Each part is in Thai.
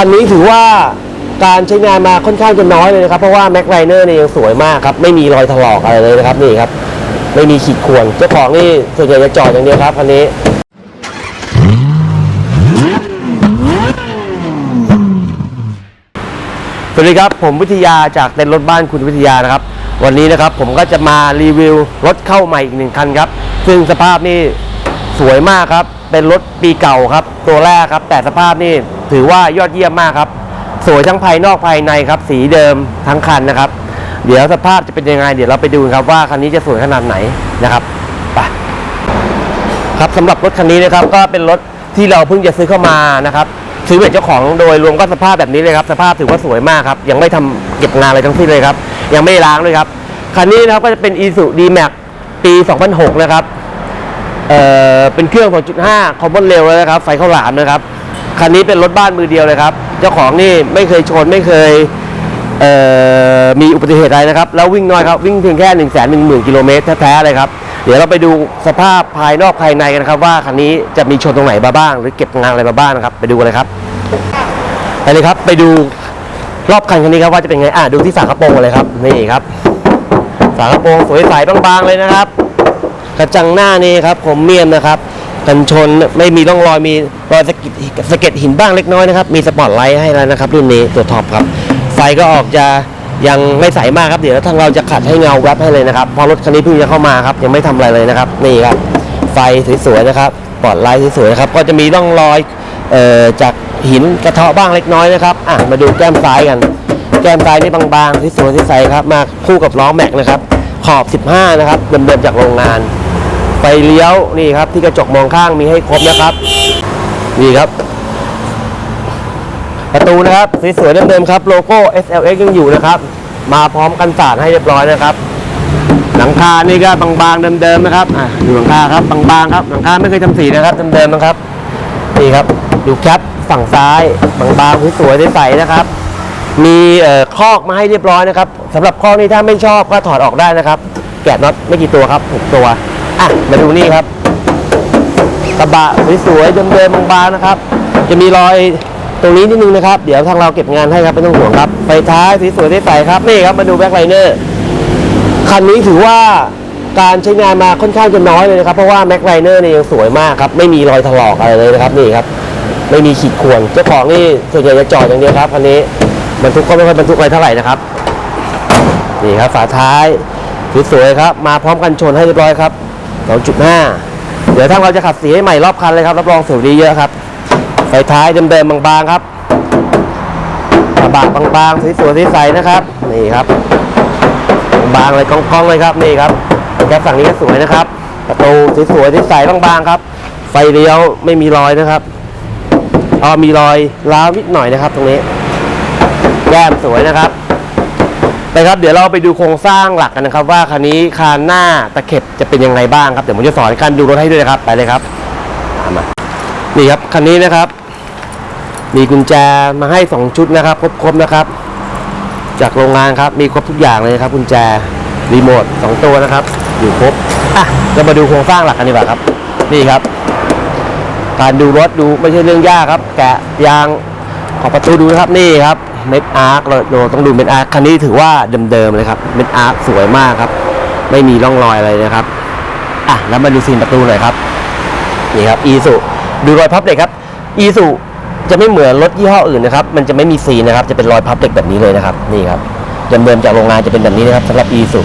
คันนี้ถือว่าการใช้งานมาค่อนข้างจะน้อยเลยนะครับ เพราะว่าแม็กไรเนอร์เนี่ยยังสวยมากครับ ไม่มีรอยถลอกอะไรเลยนะครับนี่ครับ ไม่มีขีดข่วนเจ้าของนี่ส่วนใหญ่จะจอดอย่างเดียวครับคันนี้สวัสดีครับผมวิทยาจากเต็นรถบ้านคุณวิทยานะครับ วันนี้นะครับผมก็จะมารีวิวรถเข้าใหม่อีกหนึ่งคันครับ ซึ่งสภาพนี่สวยมากครับ เป็นรถปีเก่าครับ ตัวแรกครับ แต่สภาพนี่ ถือว่ายอดเยี่ยมมากครับ สวยทั้งภายนอกภายในครับ สีเดิมทั้งคันนะครับ เดี๋ยวสภาพจะเป็นยังไง เดี๋ยวเราไปดูครับว่าคันนี้จะสวยขนาดไหนนะครับไปครับสำหรับรถคันนี้นะครับก็เป็นรถที่เราเพิ่งจะซื้อเข้ามานะครับซื้อเป็นเจ้าของโดยรวมก็สภาพแบบนี้เลยครับ สภาพถือว่าสวยมากครับยังไม่ทำเก็บงานอะไรทั้งสิ้นเลยครับ ยังไม่ล้างเลยครับคันนี้นะครับก็จะเป็น i s u D-Max ปี 2006 นะครับเอ่อเป็นเครื่อง 2.5 คอมมอนเร็วเลยนะครับ ไฟเข้าวหลามนะครับ คันนี้เป็นรถบ้านมือเดียวเลยครับ เจ้าของนี่ไม่เคยชนไม่เคยเมีอุบัติเหตุอะไรนะครับ แล้ววิ่งน้อยครับ วิ่งเพียงแค่ 1 1 0 0 0 0กิโลเมตรแท้ๆเลยครับ เดี๋ยวเราไปดูสภาพภายนอกภายในกันนะครับว่าคันนี้จะมีชนตรงไหนมาบ้าง หรือเก็บงานอะไรมาบ้างนะครับ ไปดูกันเลยครับไปเลยครับไปดูรอบคันคันนี้ครับว่าจะเป็นไงอะดูที่ฝากระโปรงเลยครับนี่ครับฝากระโปรงสวยใสบางๆเลยนะครับ กระจังหน้านี่ครับผมเมียมนะครับ กันชนไม่มีร่องรอยมีรอยสะเก็ดสะเก็ดหินบ้างเล็กน้อยนะครับ มีสปอตไลท์ให้แล้วนะครับ รุ่นนี้ตัวท็อปครับ ไฟก็ออกจะยังไม่ใสมากครับเดี๋ยวทางเราจะขัดให้เงาแวบให้เลยนะครับเพราะรถคันนี้เพิ่งจะเข้ามาครับยังไม่ทำอะไรเลยนะครับนี่ครับ ไฟสวยๆนะครับสปอตไลท์สวยๆนะครับก็จะมีร่องรอยเอ่อจากหินกระเทาะบ้างเล็กน้อยนะครับอะมาดูแก้มซ้ายกัน แก้มซ้ายนี่บางๆสวยๆใสๆครับมาคู่กับล้อแม็กนะครับขอบ 15 นะครับเดิมๆจากโรงงาน ไฟเลี้ยวนี่ครับที่กระจกมองข้างมีให้ครบนะครับ นี่ครับ ประตูนะครับสวยๆเดิมๆครับโลโก้ SLX ยังอยู่นะครับ มาพร้อมกันสาดให้เรียบร้อยนะครับ หลังคานี่ก็บางๆเดิมๆนะครับอะดูหลังคาครับบางๆครับหลังคาไม่เคยทำสีนะครับเดิมๆนะครับนี่ครับดูแคปฝั่งซ้ายบางๆสวยๆใสๆนะครับ มีเอ่อคอกมาให้เรียบร้อยนะครับสำหรับคอกนี้ถ้าไม่ชอบก็ถอดออกได้นะครับ แกะน็อตไม่กี่ตัวครับหกตัว อะมาดูนี่ครับ กระบะสวยๆเดิมๆบางๆนะครับ จะมีรอยตรงนี้นิดนึงนะครับ เดี๋ยวทางเราเก็บงานให้ครับไม่ต้องห่วงครับไฟท้ายสวยๆใสๆครับนี่ครับมาดูแบ็คไลเนอร์คันนี้ถือว่าการใช้งานมาค่อนข้างจะน้อยเลยนะครับ เพราะว่าแม็กไลเนอร์เนี่ยยังสวยมากครับ ไม่มีรอยถลอกอะไรเลยนะครับนี่ครับ ไม่มีขีดข่วนเจ้าของนี่ส่วนใหญ่จะจอดอย่างเดียวครับคันนี้บรรทุกก็ไม่ค่อยบรรทุกอะไรเท่าไหร่นะครับนี่ครับฝาท้ายสวยๆครับ มาพร้อมกันชนให้เรียบร้อยครับ 2.5 เดี๋ยวทาเราจะขัดสีให้ใหม่รอบคันเลยครับรับรองสวยดีเยอะครับไฟท้ายเดิมๆบางๆครับกระบะบางๆสวยๆใสๆนะครับนี่ครับ บางเลยกองๆเลยครับนี่ครับแก๊สฝั่งนี้ก็สวยนะครับประตูสวยๆใสๆบางๆครับ ไฟเลี้ยวไม่มีรอยนะครับอ๋อมีรอยร้าวนิดหน่อยนะครับ ตรงนี้แก้มสวยนะครับ ไปครับเดี๋ยวเราไปดูโครงสร้างหลักกันนะครับ ว่าคันนี้คานหน้าตะเข็บจะเป็นยังไงบ้างครับเดี๋ยวผมจะสอนการดูรถให้ด้วยนะครับไปเลยครับตามมานี่ครับคันนี้นะครับ มีกุญแจมาให้ 2 ชุดนะครับครบๆนะครับ จากโรงงานครับมีครบทุกอย่างเลยครับกุญแจรีโมท2ตัวนะครับ อยู่ครบอะเรามาดูโครงสร้างหลักกันดีกว่าครับ นี่ครับ การดูรถดูไม่ใช่เรื่องยากครับ แกะยางขอบประตูดูนะครับนี่ครับ เม็ดอาร์คเราต้องดูเม็ดอาร์คคันนี้ถือว่าเดิมๆเลยครับเม็ดอาร์คสวยมากครับ ไม่มีร่องรอยอะไรนะครับอะแล้วมาดูซีนประตูหน่อยครับนี่ครับอีสุดูรอยพับเหล็กครับอีสุจะไม่เหมือนรถยี่ห้ออื่นนะครับ มันจะไม่มีซีนนะครับ จะเป็นรอยพับเหล็กแบบนี้เลยนะครับ นี่ครับเดิมๆจากโรงงานจะเป็นแบบนี้นะครับสำหรับอีสุ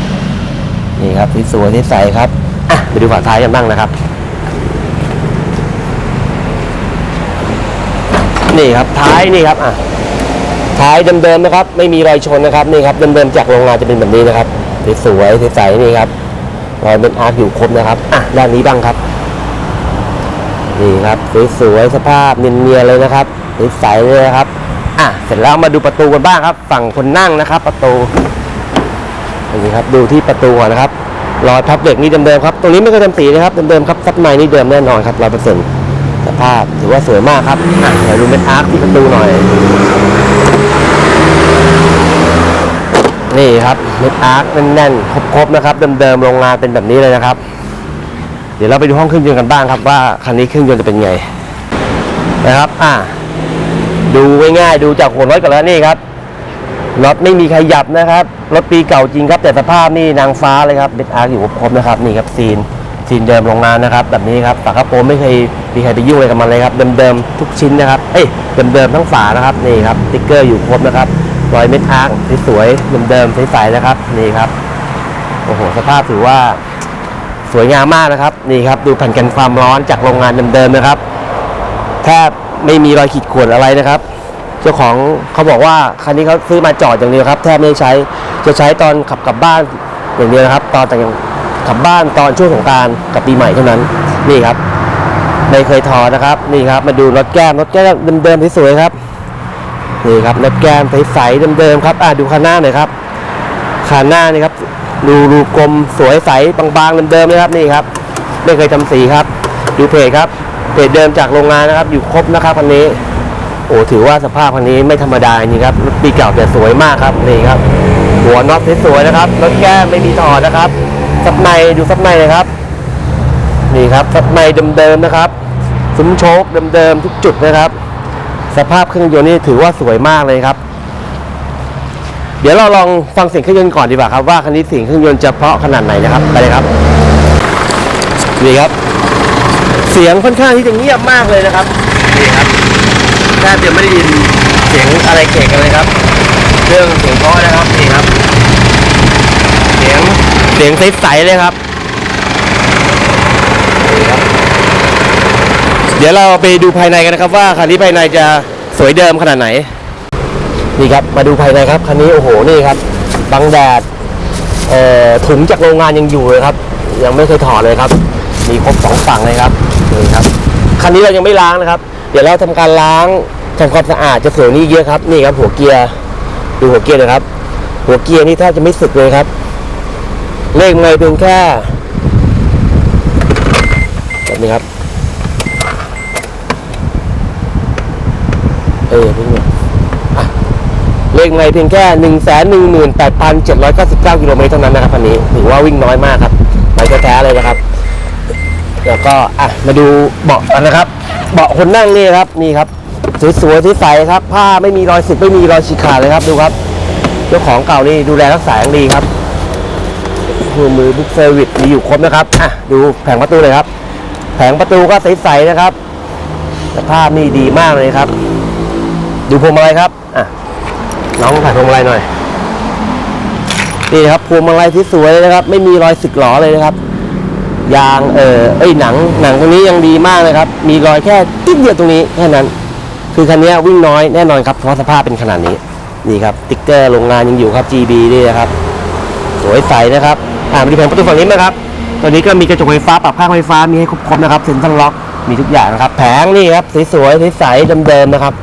นี่ครับที่สวยๆใสครับอะไปดูฝาท้ายกันบ้างนะครับ นี่ครับท้ายนี่ครับอะ ท้ายเดิมๆนะครับ ไม่มีรอยชนนะครับนี่ครับเดิมๆจากโรงงานจะเป็นแบบนี้นะครับสวยๆใสๆนี่ครับรอยเป็นอาร์คอยู่ครบนะครับอะด้านนี้บ้างครับนี่ครับสวยๆสภาพเนียนๆเลยนะครับใสๆเลยนะครับอะเสร็จแล้วมาดูประตูกันบ้างครับ ฝั่งคนนั่งนะครับ ประตูนี่ครับดูที่ประตูก่อนนะครับรอยพับเบรกนี่เดิมๆครับตรงนี้ไม่เคยทำสีนะครับเดิมๆครับซับไม้นี่เดิมแน่นอนครับร้อยเปอร์เซ็นต์สภาพถือว่าสวยมากครับอะเดี๋ยวดูเม็ดอาร์คที่ประตูหน่อย นี่ครับเม็ดอาร์คแน่นๆครบๆนะครับเดิมๆโรงงานเป็นแบบนี้เลยนะครับ เดี๋ยวเราไปดูห้องเครื่องยนต์กันบ้างครับว่าคันนี้เครื่องยนต์จะเป็นไงนะครับอะดูง่ายๆดูจากหัวรถก่อนแล้วนี่ครับรถไม่มีใครหยับนะครับรถปีเก่าจริงครับ แต่สภาพนี่นางฟ้าเลยครับเบ็ดอาร์อยู่ครบนะครับนี่ครับซีนซีนเดิมโรงงานนะครับ แบบนี้ครับฝาคาโปรงไม่เคยมีใครไปยุ่งอะไรกับมันเลยครับเดิมๆทุกชิ้นนะครับเอ้ยเดิมๆทั้งฝานะครับนี่ครับติ๊กเกอร์อยู่ครบนะครับ รอยเม็ดอาร์สวยๆเดิมๆใสๆนะครับ นี่ครับ โอ้โห สภาพถือว่าสวยงามมากนะครับ นี่ครับ ดูแผ่นกันความร้อนจากโรงงานเดิมๆนะครับ แทบไม่มีรอยขีดข่วนอะไรนะครับ เจ้าของเขาบอกว่าคันนี้เขาซื้อมาจอดอย่างเดียวครับ แทบไม่ใช้ จะใช้ตอนขับกลับบ้านอย่างเดียวนะครับ ตอนแต่งกลับบ้านตอนช่วงสงการกับปีใหม่เท่านั้น นี่ครับ ไม่เคยถอดนะครับ นี่ครับ มาดูรถแก้มรถแก้มเดิมๆสวยๆครับ นี่ครับรถแก้มใสๆเดิมๆครับอะดูคันหน้าหน่อยครับคันหน้านี่ครับดูรูกลมสวยใสบางๆเดิมๆเลยครับนี่ครับไม่เคยทำสีครับ ดูเพจครับเพจเดิมจากโรงงานนะครับ อยู่ครบนะครับคันนี้โอ้ถือว่าสภาพคันนี้ไม่ธรรมดาจริงครับปีเก่าแต่สวยมากครับนี่ครับ หัวน็อตสวยๆนะครับรถแก้มไม่มีถอดนะครับซับในดูซับในเลยครับ นี่ครับซับในเดิมๆนะครับซุ้มโชคเดิมๆทุกจุดนะครับ สภาพเครื่องยนต์นี่ถือว่าสวยมากเลยครับ เดี๋ยวเราลองฟังเสียงเครื่องยนต์ก่อนดีกว่าครับว่าคันนี้เสียงเครื่องยนต์จะเพราะขนาดไหนนะครับไปเลยครับนี่ครับ เสียงค่อนข้างที่จะเงียบมากเลยนะครับนี่ครับแทบจะไม่ได้ยินเสียงอะไรเกะกันเลยครับเครื่องเสียงเพราะนะครับนี่ครับ เสียงเสียงใสๆเลยครับนี่ครับ เดี๋ยวเราไปดูภายในกันนะครับว่าคันนี้ภายในจะสวยเดิมขนาดไหน นี่ครับมาดูภายในครับคันนี้โอ้โหนี่ครับบังแดดเอ่อถุงจากโรงงานยังอยู่เลยครับ ยังไม่เคยถอดเลยครับ มีครบสองฝั่งเลยครับนี่ครับคันนี้เรายังไม่ล้างนะครับ เดี๋ยวเราทำการล้างทำความสะอาดจะสวยนี่เยอะครับนี่ครับ หัวเกียร์ดูหัวเกียร์นะครับ หัวเกียร์นี่แทบจะไม่สึกเลยครับ เลขไม่เพียงแค่แบบนี้ครับ เออพิ่เนี่ยเลขไม่เพียงแค่หนึ่งแสนหนึ่งหมื่นแปดพันเจ็ดร้อยเก้าสิบเก้ากิโลเมตรเท่านั้นนะครับคันนี้ถือว่าวิ่งน้อยมากครับไปแท้ๆเลยนะครับ แล้วก็อะมาดูเบาะกันนะครับ เบาะคนนั่งนี่ครับนี่ครับสวยๆใสครับ ผ้าไม่มีรอยสึกไม่มีรอยฉีกขาดเลยครับดูครับเจ้าของเก่านี่ดูแลรักษาอย่างดีครับมือมือบุ๊กเซอร์วิสมีอยู่ครบนะครับอะดูแผงประตูเลยครับ แผงประตูก็ใสๆนะครับสภาพนี่ดีมากเลยครับ ดูพวงมาลัยครับอะน้องถ่ายพวงมาลัยหน่อยนี่ครับพวงมาลัยที่สวยเลยนะครับ ไม่มีรอยสึกหรอเลยนะครับยางเออเอ้ยหนังหนังตรงนี้ยังดีมากเลยครับ มีรอยแค่ติ๊กเดียวตรงนี้แค่นั้น คือคันนี้วิ่งน้อยแน่นอนครับเพราะสภาพเป็นขนาดนี้นี่ครับติ๊กเกอร์โรงงานยังอยู่ครับ GB นี่นะครับ สวยใสนะครับอ่ามาดูแผงประตูฝั่งนี้ไหมครับตัวนี้ก็มีกระจกไฟฟ้าปรับข้างไฟฟ้ามีให้ครบๆนะครับเซ็นทรัลล็อกมีทุกอย่างนะครับ แผงนี่ครับสวยๆใสๆเดิมๆนะครับ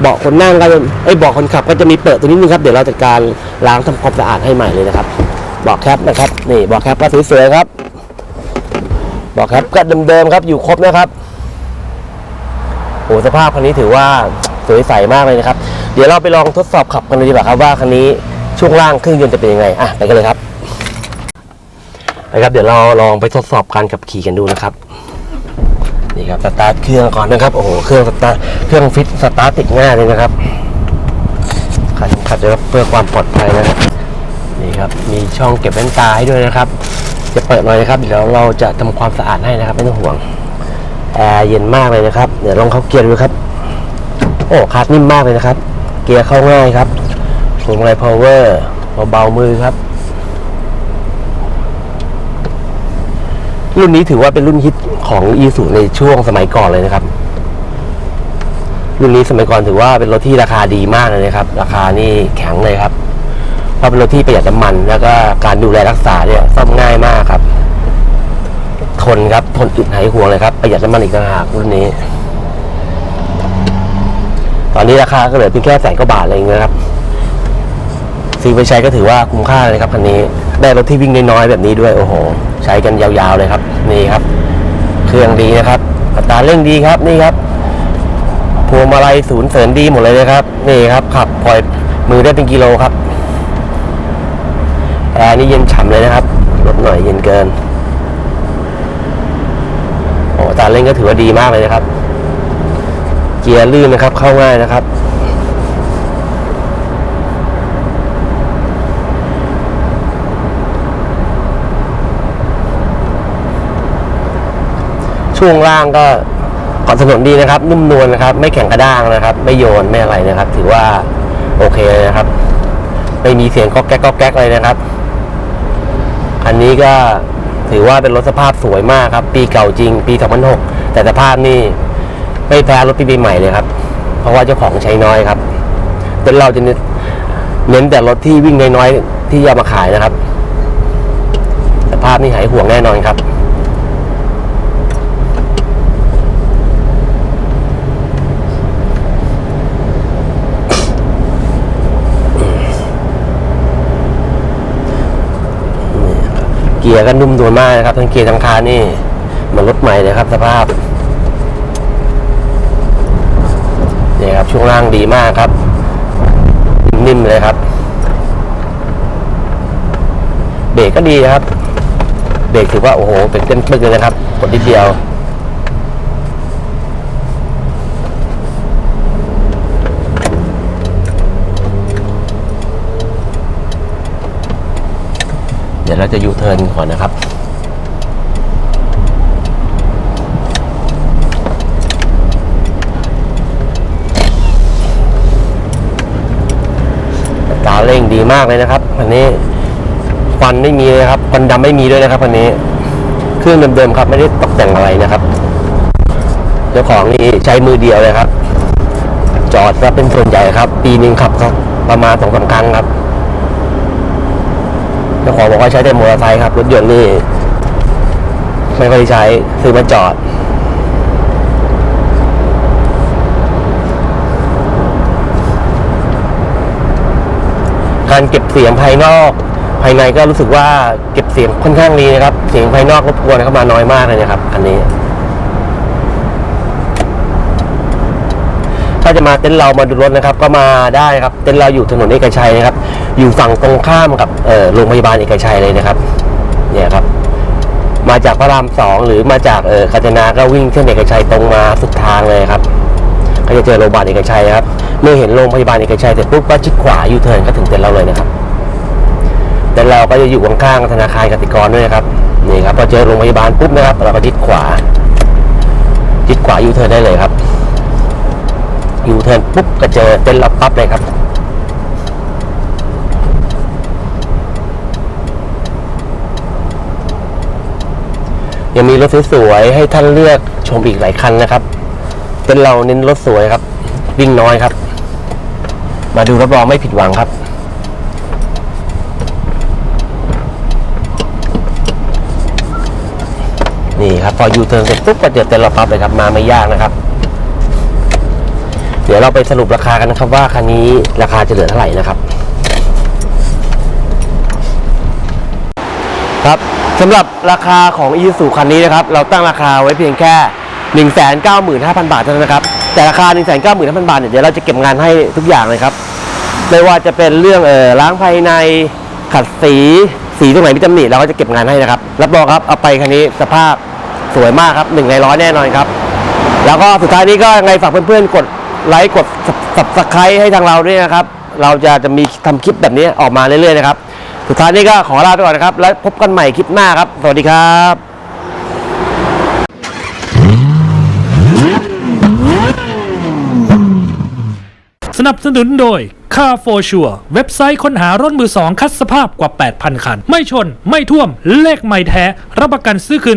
เบาะคนนั่งก็จะไอ้ยเบาะคนขับก็จะมีเปิดตัวนิดนึงครับ เดี๋ยวเราจัดการล้างทำความสะอาดให้ใหม่เลยนะครับเบาะแคปนะครับนี่เบาะแคปก็สวยๆครับเบาะแคปก็เดิมๆครับอยู่ครบนะครับโอ้สภาพคันนี้ถือว่าสวยใสมากเลยนะครับ เดี๋ยวเราไปลองทดสอบขับกันเลยดีกว่าครับว่าคันนี้ช่วงล่างเครื่องยนต์จะเป็นยังไงอะไปกันเลยครับไปครับ เดี๋ยวเราลองไปทดสอบการขับขี่กันดูนะครับ นี่ครับสตาร์ทเครื่องก่อนนะครับโอ้โหเครื่องสตาร์ทเครื่องฟิตสตาร์ทติดง่ายเลยนะครับขัดขัดเพื่อความปลอดภัยนะครับนี่ครับมีช่องเก็บแว่นตาให้ด้วยนะครับ จะเปิดหน่อยนะครับเดี๋ยวเราจะทำความสะอาดให้นะครับไม่ต้องห่วงแอร์เย็นมากเลยนะครับเดี๋ยวลองเข้าเกียร์ดูครับ โอ้คาร์ดนิ่มมากเลยนะครับ เกียร์เข้าง่ายครับพวงมาลัยพาวเวอร์เบาๆมือครับ รุ่นนี้ถือว่าเป็นรุ่นฮิตของอีสุในช่วงสมัยก่อนเลยนะครับ รุ่นนี้สมัยก่อนถือว่าเป็นรถที่ราคาดีมากเลยนะครับ ราคานี่แข็งเลยครับ เพราะเป็นรถที่ประหยัดน้ำมัน แล้วก็การดูแลรักษาเนี่ยซ่อมง่ายมากครับ ทนครับทนอึดหายห่วงเลยครับประหยัดน้ำมันอีกต่างหากรุ่นนี้ ตอนนี้ราคาก็เหลือเพียงแค่แสนกว่าบาทอะไรเงี้ยครับ ซื้อไปใช้ก็ถือว่าคุ้มค่าเลยครับคันนี้ได้รถที่วิ่งน้อยๆแบบนี้ด้วยโอ้โห ใช้กันยาวๆเลยครับ นี่ครับ เครื่องดีนะครับอัตราเร่งดีครับนี่ครับพวงมาลัยศูนย์เสริญดีหมดเลยนะครับ นี่ครับขับปล่อยมือได้เป็นกิโลครับแอร์นี่เย็นฉ่ำเลยนะครับลดหน่อยเย็นเกินโอ้ตาเร่งก็ถือว่าดีมากเลยนะครับ เกียร์ลื่นนะครับ เข้าง่ายนะครับ ช่วงล่างก็เกาะถนนดีนะครับ นุ่มนวลนะครับ ไม่แข็งกระด้างนะครับ ไม่โยนไม่อะไรนะครับ ถือว่าโอเคเลยนะครับ ไม่มีเสียงก๊อกแก๊กก๊อกแก๊กเลยนะครับอันนี้ก็ถือว่าเป็นรถสภาพสวยมากครับ ปีเก่าจริง ปี 2006 แต่สภาพนี่ไม่แพ้รถปีใหม่เลยครับ เพราะว่าเจ้าของใช้น้อยครับเต็นท์เราจะเน้นแต่รถที่วิ่งน้อยๆที่จะเอามาขายนะครับ สภาพนี่หายห่วงแน่นอนครับ กียร์ก็นุ่มนวลมากนะครับ ทั้งเกียร์ทั้งคานนี่มันรถใหม่เลยครับสภาพนี่ครับช่วงล่างดีมากครับ นิ่มๆเลยครับ เบรกก็ดีครับ เบรกถือว่าโอ้โหเป็นเต้นปึกเลยนะครับกดนิดเดียว ดี๋ยวเราจะยูเทิร์นก่อนนะครับ ตาเร่งดีมากเลยนะครับคันนี้ควันไม่มีเลยครับควันดำไม่มีด้วยนะครับคันนี้เครื่องเดิมๆครับ ไม่ได้ตกแต่งอะไรนะครับเจ้าของนี่ใช้มือเดียวเลยครับ จอดก็เป็นส่วนใหญ่ครับ ปีนึงขับครับประมาณสองสามครั้งครับ จ้าของบอกว่าใช้แต่มอเตอร์ไซค์ครับ รถยนต์นี่ไม่ค่อยใช้ซื้อมาจอดการเก็บเสียงภายนอก ภายในก็รู้สึกว่าเก็บเสียงค่อนข้างดีนะครับ เสียงภายนอกรบกวนเข้ามาน้อยมากเลยนะครับ อันนี้ ถ้า จะมาเต็นท์เรามาดูรถนะครับ ก็มาได้ครับเต็นท์เราอยู่ถนนเอกชัยนะครับ อยู่ฝั่งตรงข้ามกับโรงพยาบาลเอกชัยเลยนะครับเนี่ยครับ มาจากพระรามสองหรือมาจากเออกาญจนาก็วิ่งเส้นเอกชัยตรงมาสุดทางเลยครับ ก็จะเจอโรงพยาบาลเอกชัยครับเมื่อเห็นโรงพยาบาลเอกชัยเสร็จปุ๊บก็ชิดขวายูเทิร์นก็ถึงเต็นท์เราเลยนะครับเต็นท์เราก็จะอยู่ข้างๆธนาคารกสิกรด้วยนะครับนี่ครับพอเจอโรงพยาบาลปุ๊บนะครับเราก็ชิดขวาชิดขวายูเทิร์นได้เลยครับ ยูเทิร์นปุ๊บก็เจอเต็นท์เราปั๊บเลยครับ ยังมีรถสวยๆให้ท่านเลือกชมอีกหลายคันนะครับ เป็นเราเน้นรถสวยครับ วิ่งน้อยครับ มาดูรับรองไม่ผิดหวังครับนี่ครับพอยูเทิร์นเสร็จปุ๊บก็เจอเต็นท์เราปั๊บเลยครับมาไม่ยากนะครับ เดี๋ยวเราไปสรุปราคากันนะครับว่าคันนี้ราคาจะเหลือเท่าไหร่นะครับ ครับสำหรับราคาของอีซูคันนี้นะครับ เราตั้งราคาไว้เพียงแค่ 195,000 บาทเท่านั้นนะครับ แต่ราคา 195,000 บาทเนี่ยเดี๋ยวเราจะเก็บงานให้ทุกอย่างเลยครับไม่ว่าจะเป็นเรื่องเออล้างภายในขัดสีสีตรงไหนมีตำหนิเราก็จะเก็บงานให้นะครับ รับรองครับเอาไปคันนี้สภาพสวยมากครับหนึ่งในร้อยแน่นอนครับ แล้วก็สุดท้ายนี้ก็ยังไงฝากเพื่อนๆกด ไลค์กด subscribe ให้ทางเราด้วยนะครับ เราจะจะมีทำคลิปแบบนี้ออกมาเรื่อยๆนะครับ สุดท้ายนี้ก็ขอลาไปก่อนนะครับ แล้วพบกันใหม่คลิปหน้าครับ สวัสดีครับสนับสนุนโดย Car for Sure เว็บไซต์ค้นหารถมือสองคัดสภาพกว่า 8,000 คัน ไม่ชน ไม่ท่วม เลขไม่แท้ รับประกันซื้อคืน